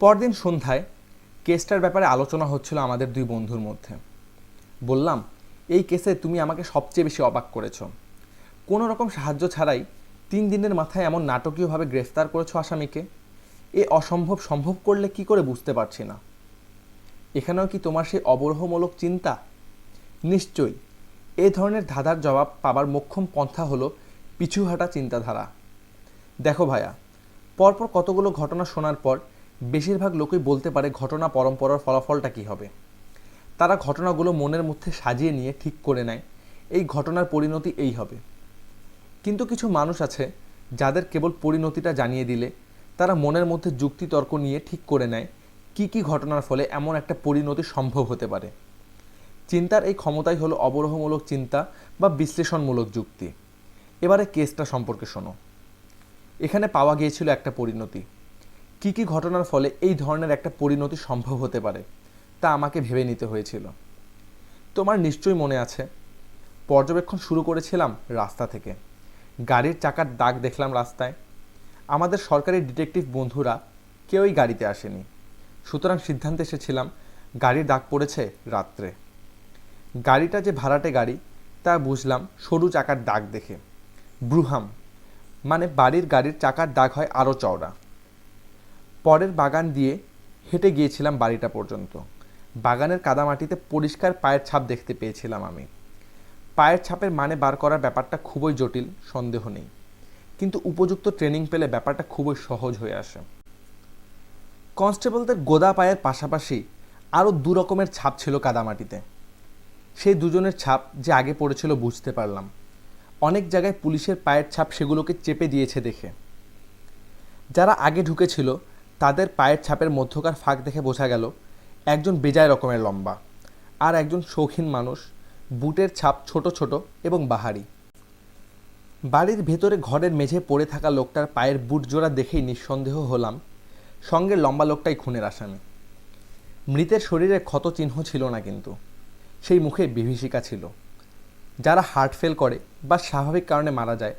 পরদিন সন্ধ্যায় কেসটার ব্যাপারে আলোচনা হচ্ছিল আমাদের দুই বন্ধুর মধ্যে। বললাম, এই কেসে তুমি আমাকে সবচেয়ে বেশি অবাক করেছ। কোনো রকম সাহায্য ছাড়াই তিন দিনের মাথায় এমন নাটকীয়ভাবে গ্রেফতার করেছ আসামিকে। এ অসম্ভব সম্ভব করলে কি করে বুঝতে পারছি না। এখানেও কি তোমার সেই অবরোহমূলক চিন্তা? নিশ্চয়ই। এ ধরনের ধাঁধার জবাব পাবার মোক্ষম পন্থা হলো পিছুহাটা চিন্তাধারা। দেখো ভাইয়া পরপর কতগুলো ঘটনা শোনার পর বেশিরভাগ লোকই বলতে পারে ঘটনা পরম্পরার ফলাফলটা কী হবে। তারা ঘটনাগুলো মনের মধ্যে সাজিয়ে নিয়ে ঠিক করে নেয়, এই ঘটনার পরিণতি এই হবে। কিন্তু কিছু মানুষ আছে, যাদের কেবল পরিণতিটা জানিয়ে দিলে, তারা মনের মধ্যে যুক্তিতর্ক নিয়ে ঠিক করে নেয় কি কি ঘটনার ফলে এমন একটা পরিণতি সম্ভব হতে পারে। চিন্তার এই ক্ষমতাই হলো অবরোহমূলক চিন্তা বা বিশ্লেষণমূলক যুক্তি। এবারে কেসটা সম্পর্কে শোনো। এখানে পাওয়া গিয়েছিল একটা পরিণতি। কি কি ঘটনার ফলে এই ধরনের একটা পরিণতি সম্ভব হতে পারে, তা আমাকে ভেবে নিতে হয়েছিল। তোমার নিশ্চয়ই মনে আছে, পর্যবেক্ষণ শুরু করেছিলাম রাস্তা থেকে। গাড়ির চাকার দাগ দেখলাম রাস্তায়। আমাদের সরকারি ডিটেকটিভ বন্ধুরা কেউই গাড়িতে আসেনি। সুতরাং সিদ্ধান্তে এসেছিলাম গাড়ির দাগ পড়েছে রাত্রে। গাড়িটা যে ভাড়াটে গাড়ি, তা বুঝলাম সরু চাকার দাগ দেখে। ব্রুহাম মানে বাড়ির গাড়ির চাকার দাগ হয় আরও চওড়া। পরের বাগান দিয়ে হেঁটে গিয়েছিলাম বাড়িটা পর্যন্ত। বাগানের কাদামাটিতে পরিষ্কার পায়ের ছাপ দেখতে পেয়েছিলাম আমি। পায়ের ছাপের মানে বার করার ব্যাপারটা খুবই জটিল, সন্দেহ নেই। কিন্তু উপযুক্ত ট্রেনিং পেলে ব্যাপারটা খুবই সহজ হয়ে আসে। কনস্টেবলদের গোদা পায়ের পাশাপাশি আরও দু রকমের ছাপ ছিল কাদামাটিতে। সেই দুজনের ছাপ যে আগে পড়েছিল বুঝতে পারলাম। অনেক জায়গায় পুলিশের পায়ের ছাপ সেগুলোকে চেপে দিয়েছে দেখে। যারা আগে ঢুকেছিল তাদের পায়ের ছাপের মধ্যকার ফাঁক দেখে বোঝা গেল, একজন বেজায় রকমের লম্বা আর একজন শৌখিন মানুষ, বুটের ছাপ ছোট ছোট এবং বাহারি। বাড়ির ভেতরে ঘরের মেঝে পড়ে থাকা লোকটার পায়ের বুট জোড়া দেখেই নিঃসন্দেহ হলাম, সঙ্গে লম্বা লোকটাই খুনের আসামি। মৃতের শরীরে ক্ষত চিহ্ন ছিল না কিন্তু, সেই মুখে বিভীষিকা ছিল। যারা হার্ট ফেল করে বা স্বাভাবিক কারণে মারা যায়,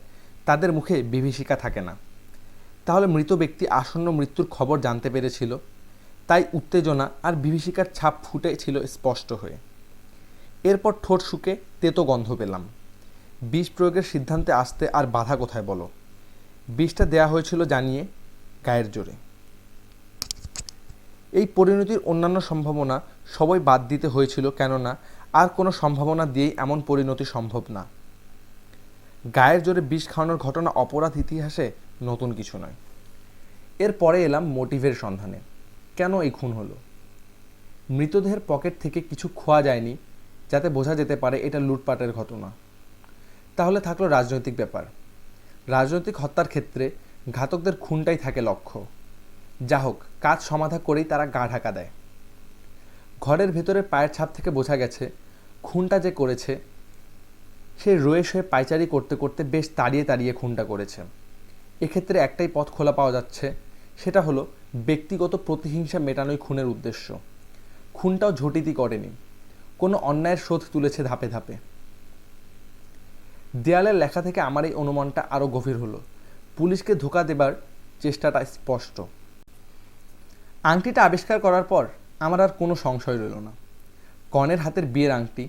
তাদের মুখে বিভীষিকা থাকে না। তাহলে মৃত ব্যক্তি আসন্ন মৃত্যুর খবর জানতে পেরেছিল। তাই উত্তেজনা আর বিভীষিকার ছাপ ফুটে ছিল স্পষ্ট হয়ে। এরপর ঠোঁট শুকে তেতো গন্ধ পেলাম। বিষ প্রয়োগের সিদ্ধান্তে আসতে আর বাধা কোথায় বলো? বিষটা দেয়া হয়েছিল জানিয়ে গায়ের জোরে। এই পরিণতির অন্যান্য সম্ভাবনা সবই বাদ দিতে হয়েছিল কেননা আর কোনো সম্ভাবনা দিয়েই এমন পরিণতি সম্ভব না। গায়ের জোরে বিষ খাওয়ানোর ঘটনা অপরাধ ইতিহাসে নতুন কিছু নয়। এরপরে এলাম মোটিভের সন্ধানে। কেন এই খুন হলো? মৃতদেহের পকেট থেকে কিছু খোয়া যায়নি, যাতে বোঝা যেতে পারে এটা লুটপাটের ঘটনা। তাহলে থাকল রাজনৈতিক ব্যাপার। রাজনৈতিক হত্যার ক্ষেত্রে ঘাতকদের খুনটাই থাকে লক্ষ্য। যা হোক, কাজ সমাধা করেই তারা গা ঢাকা দেয়। ঘরের ভেতরে পায়ের ছাপ থেকে বোঝা গেছে, খুনটা যে করেছে, সে রয়ে শয়ে পাইচারি করতে করতে বেশ তাড়িয়ে তাড়িয়ে খুনটা করেছে। এক্ষেত্রে একটাই পথ খোলা পাওয়া যাচ্ছে, সেটা হলো ব্যক্তিগত প্রতিহিংসা মেটানোই খুনের উদ্দেশ্য। খুনটাও ঝটিতি করেনি। কোনো অন্যায়ের শোধ তুলেছে ধাপে ধাপে। দেয়ালের লেখা থেকে আমার এই অনুমানটা আরও গভীর হলো। পুলিশকে ধোকা দেবার চেষ্টাটা স্পষ্ট। আংটিটা আবিষ্কার করার পর আমার আর কোনো সংশয় রইল না। কনের হাতের বিয়ের আংটি।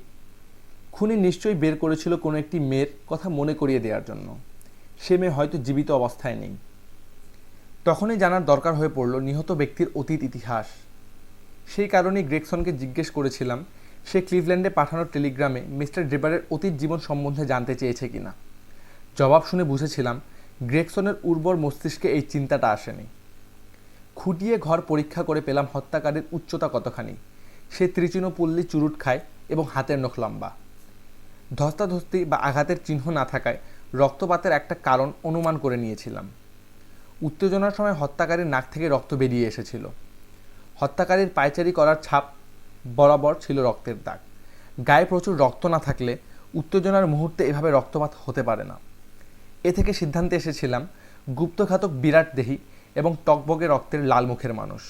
খুনি নিশ্চয়ই বের করেছিল কোনো একটি মেয়ের কথা মনে করিয়ে দেওয়ার জন্য। সে মেয়ে হয়তো জীবিত অবস্থায় নেই। তখনই জানার দরকার হয়ে পড়ল নিহত ব্যক্তির অতীত ইতিহাস। সেই কারণেই গ্রেকসনকে জিজ্ঞেস করেছিলাম, সে ক্লিভল্যান্ডে পাঠানো টেলিগ্রামে মিস্টার ড্রেবারের অতীত জীবন সম্বন্ধে জানতে চেয়েছে কিনা। জবাব শুনে বুঝেছিলাম গ্রেকসনের উর্বর মস্তিষ্কে এই চিন্তাটা আসেনি। খুঁটিয়ে ঘর পরীক্ষা করে পেলাম হত্যাকারীর উচ্চতা কতখানি। সে ত্রিচিনপল্লী চুরুট খায় এবং হাতের নখ লম্বা। ধস্তাধস্তি বা আঘাতের চিহ্ন না থাকায় রক্তপাতের একটা কারণ অনুমান করে নিয়েছিলাম। উত্তেজনার সময় হত্যাকারীর নাক থেকে রক্ত বেরিয়ে এসেছিল। হত্যাকারীর পায়চারি করার ছাপ বরাবর ছিল রক্তের দাগ। গায়ে প্রচুর রক্ত না থাকলে উত্তেজনার মুহূর্তে এভাবে রক্তপাত হতে পারে না। এ থেকে সিদ্ধান্তে এসেছিলাম, গুপ্তঘাতক বিরাট দেহি এবং টকবগে রক্তের লাল মুখের মানুষ।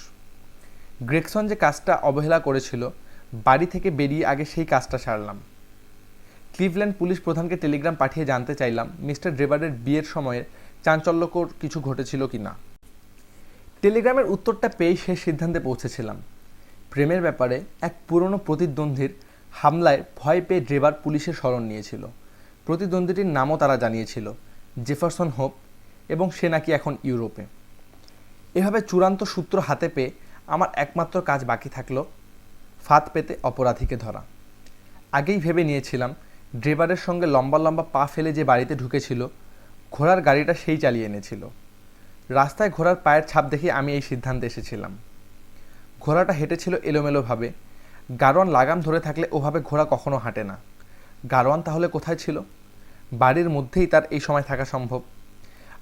গ্রেকসন যে কাজটা অবহেলা করেছিল, বাড়ি থেকে বেরিয়ে আগে সেই কাজটা সারলাম। ক্লিভল্যান্ড পুলিশ প্রধানকে টেলিগ্রাম পাঠিয়ে জানতে চাইলাম, মিস্টার ড্রেবারের বিয়ের সময়ে চাঞ্চল্যকর কিছু ঘটেছিল কি না টেলিগ্রামের উত্তরটা পেয়েই শেষ সিদ্ধান্তে পৌঁছেছিলাম। প্রেমের ব্যাপারে এক পুরনো প্রতিদ্বন্দ্বীর হামলায় ভয় পেয়ে ড্রেবার পুলিশের শরণ নিয়েছিল। প্রতিদ্বন্দ্বীটির নামও তারা জানিয়েছিল, জেফারসন হোপ, এবং সে নাকি এখন ইউরোপে। এভাবে চূড়ান্ত সূত্র হাতে পেয়ে আমার একমাত্র কাজ বাকি থাকল, ফাঁদ পেতে অপরাধীকে ধরা। আগেই ভেবে নিয়েছিলাম ড্রাইভারের সঙ্গে লম্বা লম্বা পা ফেলে যে বাড়িতে ঢুকেছিল, ঘোড়ার গাড়িটা সেই চালিয়ে এনেছিল। রাস্তায় ঘোড়ার পায়ের ছাপ দেখে আমি এই সিদ্ধান্তে এসেছিলাম। ঘোড়াটা হেঁটেছিল এলোমেলোভাবে। গারোয়ান লাগাম ধরে থাকলে ওভাবে ঘোড়া কখনো হাঁটে না। গারোয়ান তাহলে কোথায় ছিল? বাড়ির মধ্যেই তার এই সময় থাকা সম্ভব।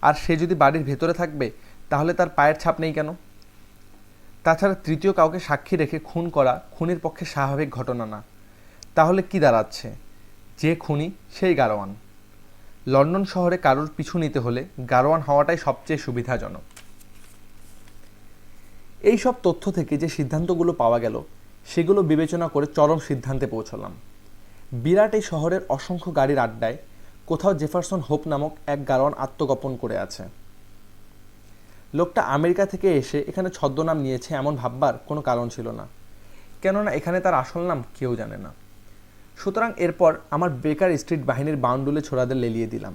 আর সে যদি বাড়ির ভেতরে থাকবে, তাহলে তার পায়ের ছাপ নেই কেন? তাছাড়া তৃতীয় কাউকে সাক্ষী রেখে খুন করা খুনের পক্ষে স্বাভাবিক ঘটনা না। তাহলে কি দাঁড়াচ্ছে? যে খুনি, সেই গারোয়ান। লন্ডন শহরে কারোর পিছু নিতে হলে গারোয়ান হওয়াটাই সবচেয়ে সুবিধাজনক। এই সব তথ্য থেকে যে সিদ্ধান্তগুলো পাওয়া গেল, সেগুলো বিবেচনা করে চরম সিদ্ধান্তে পৌঁছলাম। বিরাট এই শহরের অসংখ্য গাড়ির আড্ডায় কোথাও জেফারসন হোপ নামক এক গারোয়ান আত্মগোপন করে আছে। লোকটা আমেরিকা থেকে এসে এখানে ছদ্মনাম নিয়েছে এমন ভাববার কোনো কারণ ছিল না। কেননা এখানে তার আসল নাম কেউ জানে না। সুতরাং এরপর আমার বেকার স্ট্রিট বাহিনীর বাউন্ডুলে ছোড়াদের লেলিয়ে দিলাম।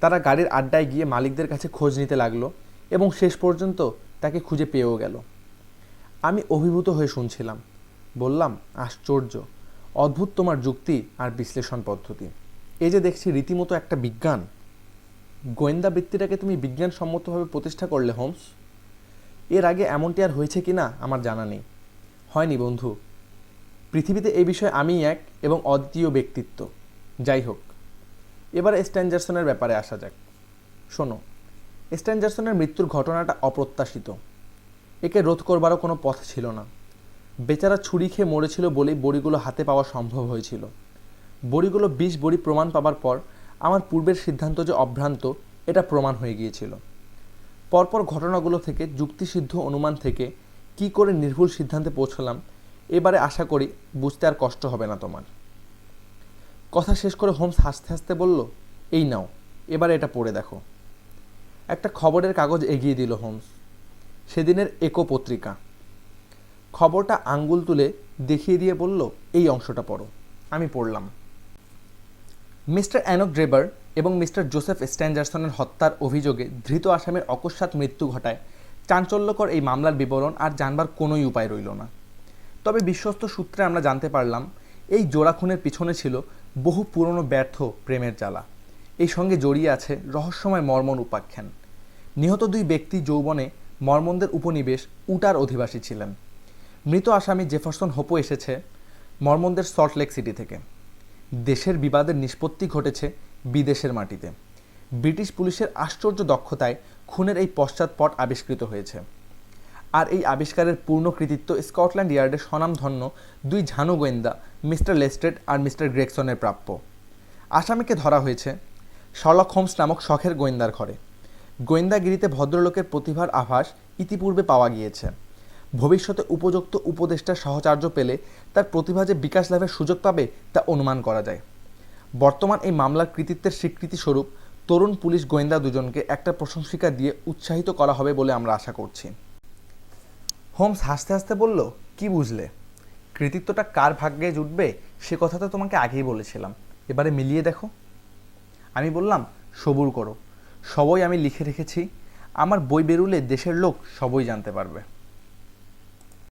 তারা গাড়ির আড্ডায় গিয়ে মালিকদের কাছে খোঁজ নিতে লাগল এবং শেষ পর্যন্ত তাকে খুঁজে পেয়েও গেল। আমি অভিভূত হয়ে শুনছিলাম। বললাম, আশ্চর্য, অদ্ভুত তোমার যুক্তি আর বিশ্লেষণ পদ্ধতি। এই যে দেখছি রীতিমতো একটা বিজ্ঞান। গোয়েন্দা বৃত্তিটাকে তুমি বিজ্ঞানসম্মতভাবে প্রতিষ্ঠা করলে, হোমস? এর আগে এমনটি আর হয়েছে কি না আমার জানা নেই। হয়নি বন্ধু পৃথিবীতে এই বিষয়ে আমি এক এবং অদ্বিতীয় ব্যক্তিত্ব। যাই হোক, এবার স্ট্যান্ডারসনের ব্যাপারে আসা যাক। শোনো স্ট্যান্ডারসনের মৃত্যুর ঘটনাটা অপ্রত্যাশিত। একে রোধ করবারও কোনো পথ ছিল না। বেচারা ছুরি খেয়ে মরেছিল বলেই বড়িগুলো হাতে পাওয়া সম্ভব হয়েছিল। বড়িগুলো বিষ বড়ি প্রমাণ পাবার পর আমার পূর্বের সিদ্ধান্ত যে অভ্রান্ত, এটা প্রমাণ হয়ে গিয়েছিল। পরপর ঘটনাগুলো থেকে যুক্তিসিদ্ধ অনুমান থেকে কি করে নির্ভুল সিদ্ধান্তে পৌঁছলাম এবারে আশা করি বুঝতে আর কষ্ট হবে না তোমার। কথা শেষ করে হোমস হাসতে হাসতে বলল, এই নাও, এবারে এটা পড়ে দেখো। একটা খবরের কাগজ এগিয়ে দিল হোমস সেদিনের একো পত্রিকা। খবরটা আঙ্গুল তুলে দেখিয়ে দিয়ে বলল, এই অংশটা পড়ো, আমি পড়লাম। মিস্টার অ্যানক ড্রেবার এবং মিস্টার জোসেফ স্ট্যান্ডারসনের হত্যার অভিযোগে ধৃত আসামের অকস্মাৎ মৃত্যু ঘটায়, চাঞ্চল্যকর এই মামলার বিবরণ আর জানবার কোনোই উপায় রইল না। তবে বিশ্বস্ত সূত্রে আমরা জানতে পারলাম, এই জোড়া খুনের পিছনে ছিল বহু পুরনো ব্যর্থ প্রেমের জ্বালা। এই সঙ্গে জড়িয়ে আছে রহস্যময় মর্মন উপাখ্যান। নিহত দুই ব্যক্তি যৌবনে মর্মনদের উপনিবেশ উটার অধিবাসী ছিলেন। মৃত আসামি জেফারসন হোপো এসেছে মর্মনদের সল্টলেক সিটি থেকে। দেশের বিবাদের নিষ্পত্তি ঘটেছে বিদেশের মাটিতে। ব্রিটিশ পুলিশের আশ্চর্য দক্ষতায় খুনের এই পশ্চাৎপট আবিষ্কৃত হয়েছে। আর এই আবিষ্কারের পূর্ণ কৃতিত্ব স্কটল্যান্ড ইয়ার্ডের স্বনামধন্য দুই ঝানু গোয়েন্দা, মিস্টার লেস্টেড আর মিস্টার গ্রেকসনের প্রাপ্য। আসামিকে ধরা হয়েছে শলক হোমস নামক শখের গোয়েন্দার ঘরে। গোয়েন্দাগিরিতে ভদ্রলোকের প্রতিভার আভাস ইতিপূর্বে পাওয়া গিয়েছে। ভবিষ্যতে উপযুক্ত উপদেষ্টার সহচার্য পেলে তার প্রতিভা যে বিকাশ লাভের সুযোগ পাবে তা অনুমান করা যায়। বর্তমান এই মামলার কৃতিত্বের স্বীকৃতিস্বরূপ তরুণ পুলিশ গোয়েন্দা দুজনকে একটা প্রশংসিকা দিয়ে উৎসাহিত করা হবে বলে আমরা আশা করছি। হোমস হাসতে হাসতে বলল, কি বুঝলে? কৃতিত্বটা কার ভাগ্যে জুটবে সে কথা তো তোমাকে আগেই বলেছিলাম। এবারে মিলিয়ে দেখো। আমি বললাম, সবুর করো। সবই আমি লিখে রেখেছি। আমার বই বেরুলে দেশের লোক সবই জানতে পারবে।